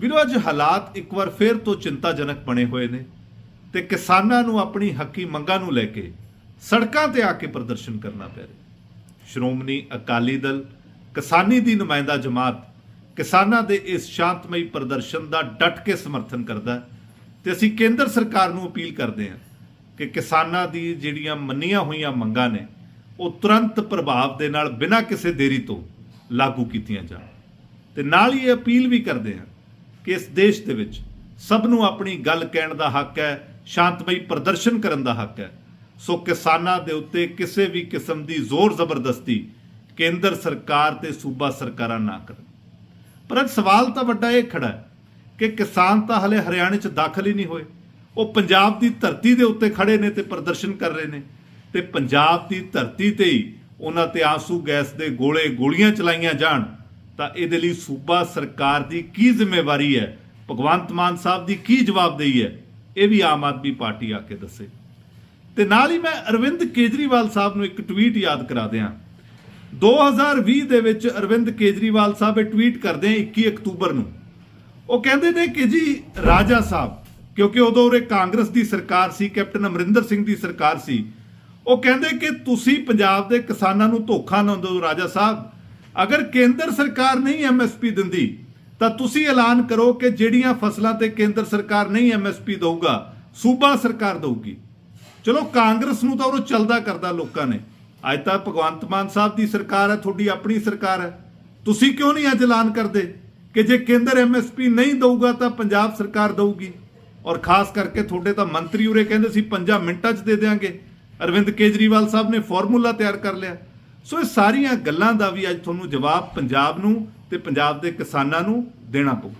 ਵੀਰੋ, ਅੱਜ ਹਾਲਾਤ ਇੱਕ ਵਾਰ ਫੇਰ ਤੋਂ ਚਿੰਤਾਜਨਕ ਬਣੇ ਹੋਏ ਨੇ ਤੇ ਕਿਸਾਨਾਂ ਨੂੰ ਆਪਣੀ ਹੱਕੀ ਮੰਗਾਂ ਨੂੰ ਲੈ ਕੇ ਸੜਕਾਂ ਤੇ ਆ ਕੇ ਪ੍ਰਦਰਸ਼ਨ ਕਰਨਾ ਪੈ ਰਿਹਾ ਸ਼੍ਰੋਮਣੀ ਅਕਾਲੀ ਦਲ, ਕਿਸਾਨੀ ਦੀ ਨੁਮਾਇੰਦਾ ਜਮਾਤ ਕਿਸਾਨਾਂ ਦੇ ਇਸ ਸ਼ਾਂਤਮਈ ਪ੍ਰਦਰਸ਼ਨ ਦਾ ਡਟ ਕੇ ਸਮਰਥਨ ਕਰਦਾ ਹੈ ਤੇ ਅਸੀਂ ਕੇਂਦਰ ਸਰਕਾਰ ਨੂੰ ਅਪੀਲ ਕਰਦੇ ਹਾਂ ਕਿ ਕਿਸਾਨਾਂ ਦੀ ਜਿਹੜੀਆਂ ਮੰਨੀਆਂ ਹੋਈਆਂ ਮੰਗਾਂ ਨੇ, ਉਹ ਤੁਰੰਤ ਪ੍ਰਭਾਵ ਦੇ ਨਾਲ ਬਿਨਾਂ ਕਿਸੇ ਦੇਰੀ ਤੋਂ ਲਾਗੂ ਕੀਤੀਆਂ ਜਾਣ। ਤੇ ਨਾਲ ਹੀ ਇਹ ਅਪੀਲ ਵੀ ਕਰਦੇ ਹਾਂ ਕਿ ਇਸ ਦੇਸ਼ ਦੇ ਵਿੱਚ ਸਭ ਨੂੰ ਆਪਣੀ ਗੱਲ ਕਹਿਣ ਦਾ ਹੱਕ ਹੈ, ਸ਼ਾਂਤਮਈ ਪ੍ਰਦਰਸ਼ਨ ਕਰਨ ਦਾ ਹੱਕ ਹੈ। ਸੋ ਕਿਸਾਨਾਂ ਦੇ ਉੱਤੇ ਕਿਸੇ ਵੀ ਕਿਸਮ ਦੀ ਜ਼ੋਰ ਜ਼ਬਰਦਸਤੀ ਕੇਂਦਰ ਸਰਕਾਰ ਤੇ ਸੂਬਾ ਸਰਕਾਰਾਂ ਨਾ ਕਰਨ। ਪਰ ਅੱਜ ਸਵਾਲ ਤਾਂ ਵੱਡਾ ਇਹ ਖੜਾ ਹੈ ਕਿ ਕਿਸਾਨ ਤਾਂ ਹਲੇ ਹਰਿਆਣੇ 'ਚ ਦਾਖਲ ਹੀ ਨਹੀਂ ਹੋਏ। ਉਹ ਪੰਜਾਬ ਦੀ ਧਰਤੀ ਦੇ ਉੱਤੇ ਖੜੇ ਨੇ ਤੇ ਪ੍ਰਦਰਸ਼ਨ ਕਰ ਰਹੇ ਨੇ। ਤੇ ਪੰਜਾਬ ਦੀ ਧਰਤੀ ਤੇ ਹੀ ਉਹਨਾਂ ਤੇ ਆਂਸੂ ਗੈਸ ਦੇ ਗੋਲੇ ਗੋਲੀਆਂ ਚਲਾਈਆਂ ਜਾਣ। ਤਾਂ ਇਹਦੇ ਲਈ ਸੂਬਾ ਸਰਕਾਰ ਦੀ ਕੀ ਜ਼ਿੰਮੇਵਾਰੀ ਹੈ? ਭਗਵੰਤ ਮਾਨ ਸਾਹਿਬ ਦੀ ਕੀ ਜਵਾਬਦੇਹੀ ਹੈ? ਇਹ ਵੀ ਆਮ ਆਦਮੀ ਪਾਰਟੀ ਆ ਕੇ ਦੱਸੇ। ਤੇ ਨਾਲ ਹੀ ਮੈਂ ਅਰਵਿੰਦ ਕੇਜਰੀਵਾਲ ਸਾਹਿਬ ਨੂੰ ਇੱਕ ਟਵੀਟ ਯਾਦ ਕਰਾ ਦਿਆਂ। 2020 ਦੇ ਵਿੱਚ ਅਰਵਿੰਦ ਕੇਜਰੀਵਾਲ ਸਾਹਿਬ ਇਹ ਟਵੀਟ ਕਰਦੇ ਆ 21 ਅਕਤੂਬਰ ਨੂੰ। ਉਹ ਕਹਿੰਦੇ ਨੇ ਕਿ ਜੀ ਰਾਜਾ ਸਾਹਿਬ, ਕਿਉਂਕਿ ਉਦੋਂ ਉਰੇ ਕਾਂਗਰਸ ਦੀ ਸਰਕਾਰ ਸੀ, ਕੈਪਟਨ ਅਮਰਿੰਦਰ ਸਿੰਘ ਦੀ ਸਰਕਾਰ ਸੀ। ਉਹ ਕਹਿੰਦੇ ਕਿ ਤੁਸੀਂ ਪੰਜਾਬ ਦੇ ਕਿਸਾਨਾਂ ਨੂੰ ਧੋਖਾ ਨਾ ਦਿਓ ਰਾਜਾ ਸਾਹਿਬ ਅਗਰ ਕੇਂਦਰ ਸਰਕਾਰ ਨਹੀਂ ਐਮਐਸਪੀ ਦਿੰਦੀ, ਤਾਂ ਤੁਸੀਂ ਐਲਾਨ ਕਰੋ ਕਿ ਜਿਹੜੀਆਂ ਫਸਲਾਂ ਤੇ ਕੇਂਦਰ ਸਰਕਾਰ ਨਹੀਂ ਐਮਐਸਪੀ ਦੇਊਗਾ, ਸੂਬਾ ਸਰਕਾਰ ਦਊਗੀ। ਚਲੋ, ਕਾਂਗਰਸ ਨੂੰ ਤਾਂ ਉਹ ਚੱਲਦਾ ਕਰਦਾ ਲੋਕਾਂ ਨੇ। ਅੱਜ ਤਾਂ ਭਗਵੰਤ ਮਾਨ ਸਾਹਿਬ ਦੀ ਸਰਕਾਰ ਹੈ, ਤੁਹਾਡੀ ਆਪਣੀ ਸਰਕਾਰ ਹੈ। ਤੁਸੀਂ ਕਿਉਂ ਨਹੀਂ ਅੱਜ ਐਲਾਨ ਕਰਦੇ ਕਿ ਜੇ ਕੇਂਦਰ ਐਮਐਸਪੀ ਨਹੀਂ ਦਊਗਾ ਤਾਂ ਪੰਜਾਬ ਸਰਕਾਰ ਦਊਗੀ? ਔਰ ਖਾਸ ਕਰਕੇ ਤੁਹਾਡੇ ਤਾਂ ਮੰਤਰੀ ਉਰੇ ਕਹਿੰਦੇ ਸੀ 5 ਮਿੰਟਾਂ 'ਚ ਦੇ ਦੇਾਂਗੇ ਅਰਵਿੰਦ ਕੇਜਰੀਵਾਲ ਸਾਹਿਬ ਨੇ ਫਾਰਮੂਲਾ ਤਿਆਰ ਕਰ ਲਿਆ। ਸੋ ਇਹ ਸਾਰੀਆਂ ਗੱਲਾਂ ਦਾ ਵੀ ਅੱਜ ਤੁਹਾਨੂੰ ਜਵਾਬ ਪੰਜਾਬ ਨੂੰ ਤੇ ਪੰਜਾਬ ਦੇ ਕਿਸਾਨਾਂ ਨੂੰ ਦੇਣਾ ਪਊ।